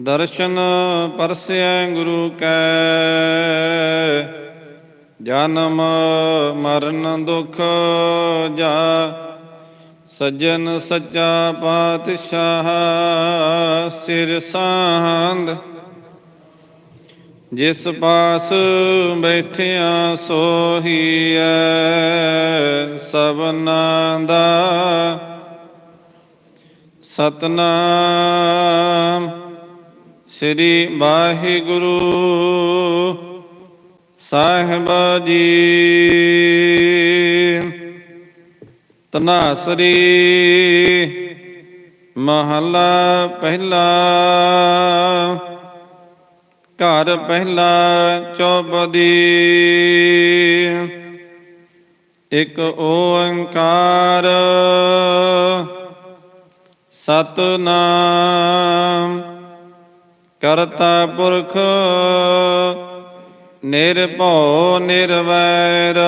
ਦਰਸ਼ਨ ਪਰਸੈ ਗੁਰੂ ਕੈ। ਜਨਮ ਮਰਨ ਦੁਖ ਜਾ, ਸੱਜਣ ਸੱਚਾ ਪਾਤਸ਼ਾਹ ਸਿਰ ਸਾਹੰਦ ਜਿਸ ਪਾਸ ਬੈਠਿਆ ਸੋਹੀਐ ਸਭਨਾ ਦਾ। ਸਤਨਾਮ ਸ੍ਰੀ ਵਾਹਿਗੁਰੂ ਸਾਹਿਬ ਜੀ ਤਨਾਸਰੀ ਮਹਲਾ ਪਹਿਲਾ ਘਰ ਪਹਿਲਾ ਚੌਪਦੀ। ਇੱਕ ਓੰਕਾਰ ਸਤਨਾਮ। ਕਰਤਾ ਪੁਰਖ ਨਿਰਭਉ ਨਿਰਵੈਰ।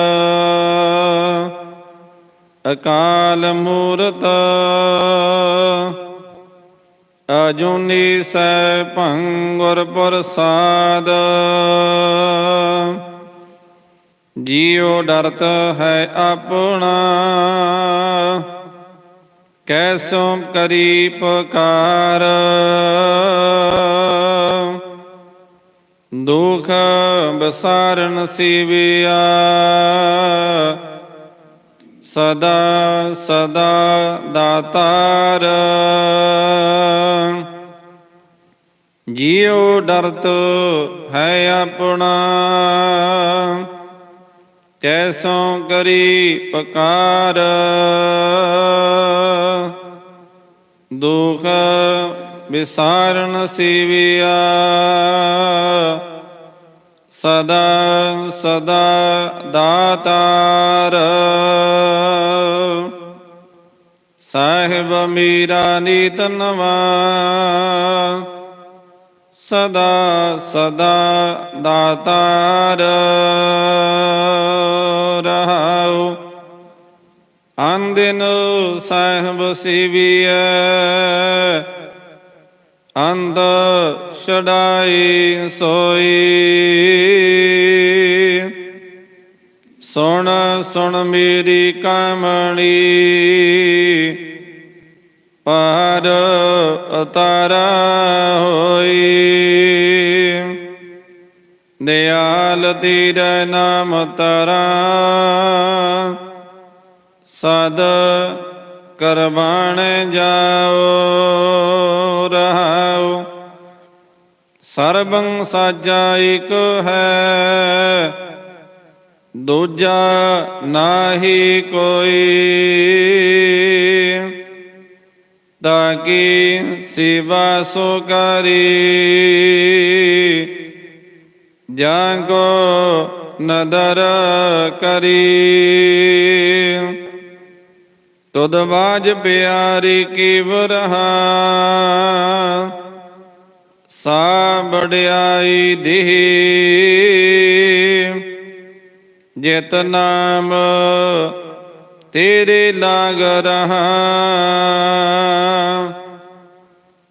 ਅਕਾਲ ਮੂਰਤ ਅਜੂਨੀ ਸੈ ਭੰਗੁਰ ਪ੍ਰਸਾਦ। ਜੀਉ ਡਰਤ ਹੈ ਆਪਣਾ ਕੈਸੋ ਕਰੀ ਪੁਕਾਰ ਦੁਖ ਬਸਾਰਨ ਸਿਵਿਆ। ਸਦਾ ਸਦਾ ਦਾਤਾਰ। ਜੀਉ ਡਰਤ ਹੈ ਆਪਣਾ, ਕੈਸੋਂ ਕਰੀ ਪਕਾਰ। ਦੁਖ ਵਿਸਾਰਨ ਸਿਵਿਆ। ਸਦਾ ਸਦਾ ਦਾਤਾਰ। ਸਾਹਿਬ ਮੀਰਾ ਨੀਤ ਨਵਾ। ਸਦਾ ਸਦਾ ਦਾਤਾਰ। ਰਹਾਉ ਅੰਦਿਨ ਸਾਹਿਬ ਸਿਵਿਐ। ਅੰਧ ਛਡਾਈ ਸੋਈ। ਸੁਣ ਸੁਣ ਮੇਰੀ ਕਾਮਣੀ। ਪਾਰ ਉਤਾਰਾ ਹੋਈ। ਦਿਆਲ ਤੇਰਾ ਨਾਮ ਤਰਾ ਸਦ ਕਰਬਾਣ ਜਾਓ। ਸਰਬੰ ਸਾਜਾ ਇਕ ਹੈ, ਦੂਜਾ ਨਾਹੀ ਕੋਈ। ਤਾਕੀ ਸਿਵਾ ਸੋ ਕਰੀ, ਜਾਂ ਕੋ ਨਦਰ ਕਰੀ। ਤੁਧ ਬਾਜ ਪਿਆਰੀ ਕੀ ਵਰਹਾ ਸਾ ਬੜਿਆਈ ਦੇਹ। ਜਿਤ ਨਾਮ ਤੇਰੇ ਲਾਗ ਰਹਾ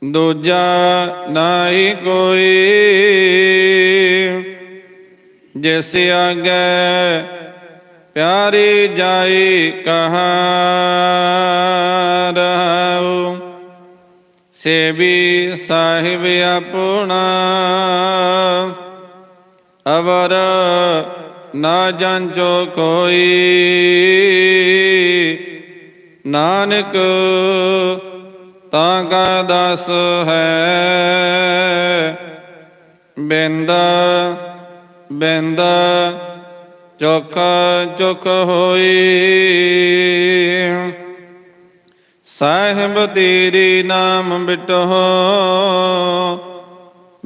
ਦੂਜਾ ਨਾਹੀ ਕੋਈ। ਜਿਸ ਆਗੇ ਪਿਆਰੀ ਜਾਈ ਕਹਾ। ਸੇਵੀ ਸਾਹਿਬ ਆਪਣਾ ਅਵਰ ਨਾ ਜਾਂਚੋ ਕੋਈ। ਨਾਨਕ ਤਾਂ ਕਾ ਦਸ ਹੈ, ਬਿੰਦ ਬਿੰਦ ਚੁਖ ਚੁਖ ਹੋਈ। ਸਾਹਿਬ ਤੇਰੀ ਨਾਮ ਬਿਟੋ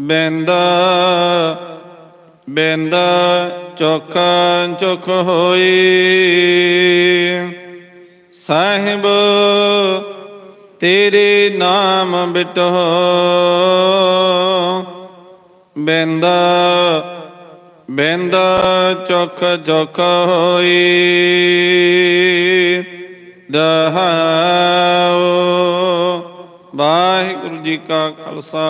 ਬਿੰਦ ਬਿੰਦ ਚੁਖ ਚੁਖ ਹੋਈ। ਸਾਹਿਬ ਤੇਰੇ ਨਾਮ ਬਿਟੋ ਬਿੰਦ ਬਿੰਦ ਚੁਖ ਚੁਖ ਹੋਈ। ਦਹਾ ਜੀ ਕਾ ਖਾਲਸਾ